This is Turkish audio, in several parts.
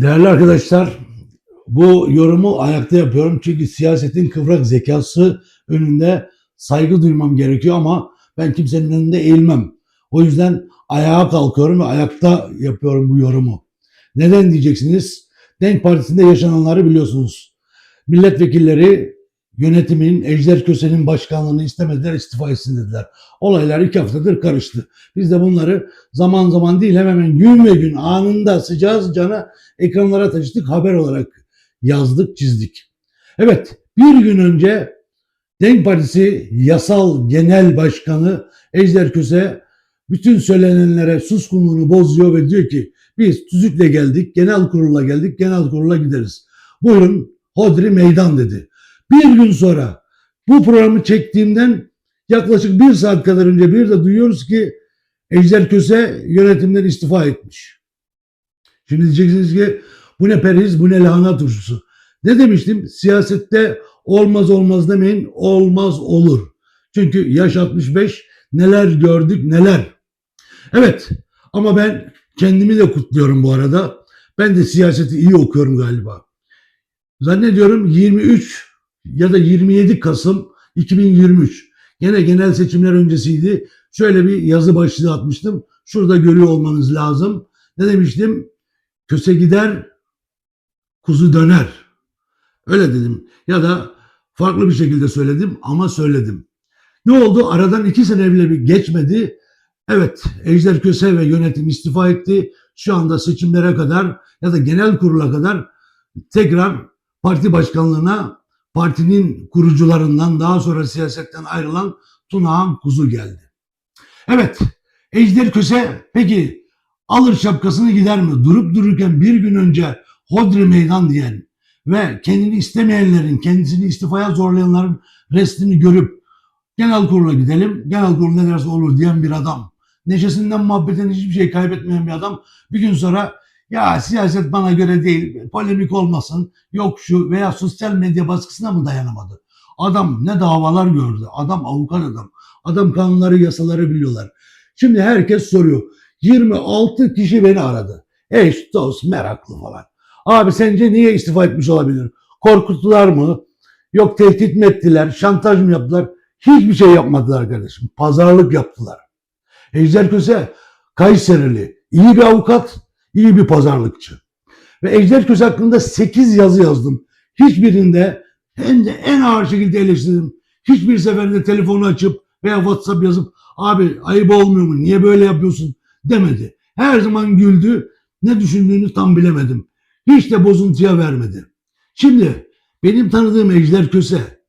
Değerli arkadaşlar, bu yorumu ayakta yapıyorum çünkü siyasetin kıvrak zekası önünde saygı duymam gerekiyor ama ben kimsenin önünde eğilmem. O yüzden ayağa kalkıyorum ve ayakta yapıyorum bu yorumu. Neden diyeceksiniz? Denk Partisi'nde yaşananları biliyorsunuz. Milletvekilleri yönetimin Ejder Köse'nin başkanlığını istemediler, istifa etsin dediler. Olaylar iki haftadır karıştı. Biz de bunları zaman zaman değil hemen hemen gün ve gün anında sıcağı sıcağına ekranlara taşıdık, haber olarak yazdık, çizdik. Evet, bir gün önce Denk Partisi Yasal Genel Başkanı Ejder Köse bütün söylenenlere suskunluğunu bozuyor ve diyor ki biz tüzükle geldik, genel kurula geldik, genel kurula gideriz. Buyurun Hodri meydan dedi. Bir gün sonra bu programı çektiğimden yaklaşık bir saat kadar önce bir de duyuyoruz ki Ejder Köse yönetimden istifa etmiş. Şimdi diyeceksiniz ki bu ne perhiz, bu ne lahana turşusu. Ne demiştim? Siyasette olmaz olmaz demeyin, olmaz olur. Çünkü yaş 65, neler gördük neler. Evet ama ben kendimi de kutluyorum bu arada. Ben de siyaseti iyi okuyorum galiba. Zannediyorum 23 ya da 27 Kasım 2023. Gene genel seçimler öncesiydi. Şöyle bir yazı başlığı atmıştım. Şurada görüyor olmanız lazım. Ne demiştim? Köse gider, kuzu döner. Öyle dedim. Ya da farklı bir şekilde söyledim ama söyledim. Ne oldu? Aradan iki sene bile bir geçmedi. Evet, Ejder Köse ve yönetim istifa etti. Şu anda seçimlere kadar ya da genel kurula kadar tekrar parti başkanlığına partinin kurucularından daha sonra siyasetten ayrılan Tunahan Kuzu geldi. Evet, Ejder Köse peki alır şapkasını gider mi? Durup dururken bir gün önce Hodri meydan diyen ve kendini istemeyenlerin, kendisini istifaya zorlayanların restini görüp genel kurula gidelim, genel kurul ne derse olur diyen bir adam. Neşesinden muhabbetinden hiçbir şey kaybetmeyen bir adam bir gün sonra ya siyaset bana göre değil, polemik olmasın, yok şu veya sosyal medya baskısına mı dayanamadı? Adam ne davalar gördü, adam avukat adam, adam kanunları, yasaları biliyorlar. Şimdi herkes soruyor, 26 kişi beni aradı. Eş, dost, meraklı falan. Abi sence niye istifa etmiş olabilir? Korkuttular mı? Yok tehdit mi ettiler? Şantaj mı yaptılar? Hiçbir şey yapmadılar kardeşim. Pazarlık yaptılar. Ejder Köse Kayserili. iyi bir avukat, iyi bir pazarlıkçı. Ve Ejder Köse hakkında 8 yazı yazdım. Hiçbirinde hem de en ağır şekilde eleştirdim. Hiçbir seferinde telefonu açıp veya WhatsApp yazıp abi ayıp olmuyor mu? Niye böyle yapıyorsun? demedi. Her zaman güldü. Ne düşündüğünü tam bilemedim. Hiç de bozuntuya vermedi. Şimdi benim tanıdığım Ejder Köse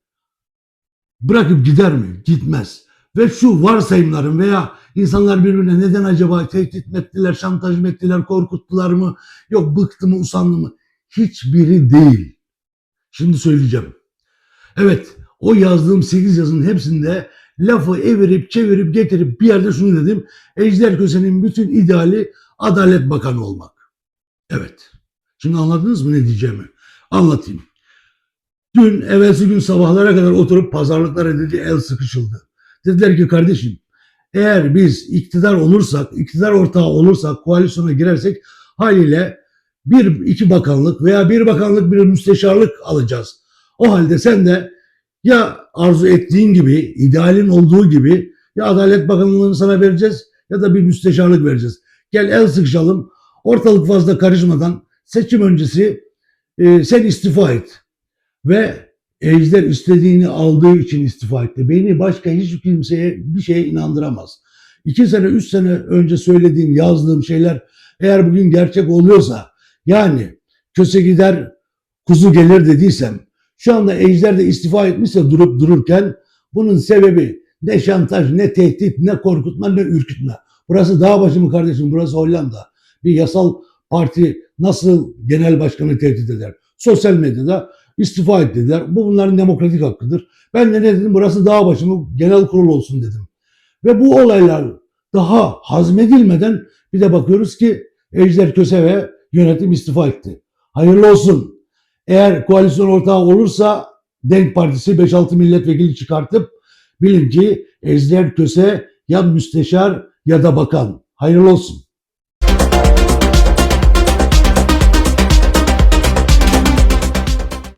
bırakıp gider mi? Gitmez. Ve şu varsayımların veya insanlar birbirine neden acaba tehdit mi ettiler, şantaj mı ettiler, korkuttular mı, yok bıktı mı, usandı mı? Hiçbiri değil. Şimdi söyleyeceğim. Evet, o yazdığım 8 yazının hepsinde lafı evirip çevirip getirip bir yerde şunu dedim. Ejder Köse'nin bütün ideali Adalet Bakanı olmak. Evet. Şimdi anladınız mı ne diyeceğimi? Anlatayım. Dün evvelsi gün sabahlara kadar oturup pazarlıklar edildi, el sıkışıldı. Dediler ki kardeşim eğer biz iktidar olursak, iktidar ortağı olursak, koalisyona girersek haliyle bir iki bakanlık veya bir bakanlık bir müsteşarlık alacağız. O halde sen de ya arzu ettiğin gibi, idealin olduğu gibi ya Adalet Bakanlığı'nı sana vereceğiz ya da bir müsteşarlık vereceğiz. Gel el sıkışalım, ortalık fazla karışmadan seçim öncesi e, sen istifa et. Ve Ejder istediğini aldığı için istifa etti. Beni başka hiç kimseye bir şeye inandıramaz. İki sene, üç sene önce söylediğim, yazdığım şeyler eğer bugün gerçek oluyorsa yani köse gider, kuzu gelir dediysem şu anda Ejder de istifa etmişse durup dururken bunun sebebi ne şantaj, ne tehdit, ne korkutma, ne ürkütme. Burası dağ başı mı kardeşim? Burası Hollanda. Bir yasal parti nasıl genel başkanı tehdit eder? Sosyal medyada istifa et dediler. Bu bunların demokratik hakkıdır. Ben de ne dedim? Burası dağ başı mı? Genel kurul olsun dedim. Ve bu olaylar daha hazmedilmeden bir de bakıyoruz ki Ejder Köse ve yönetim istifa etti. Hayırlı olsun. Eğer koalisyon ortağı olursa Denk Partisi 5-6 milletvekili çıkartıp bilin ki Ejder Köse ya müsteşar ya da bakan. Hayırlı olsun.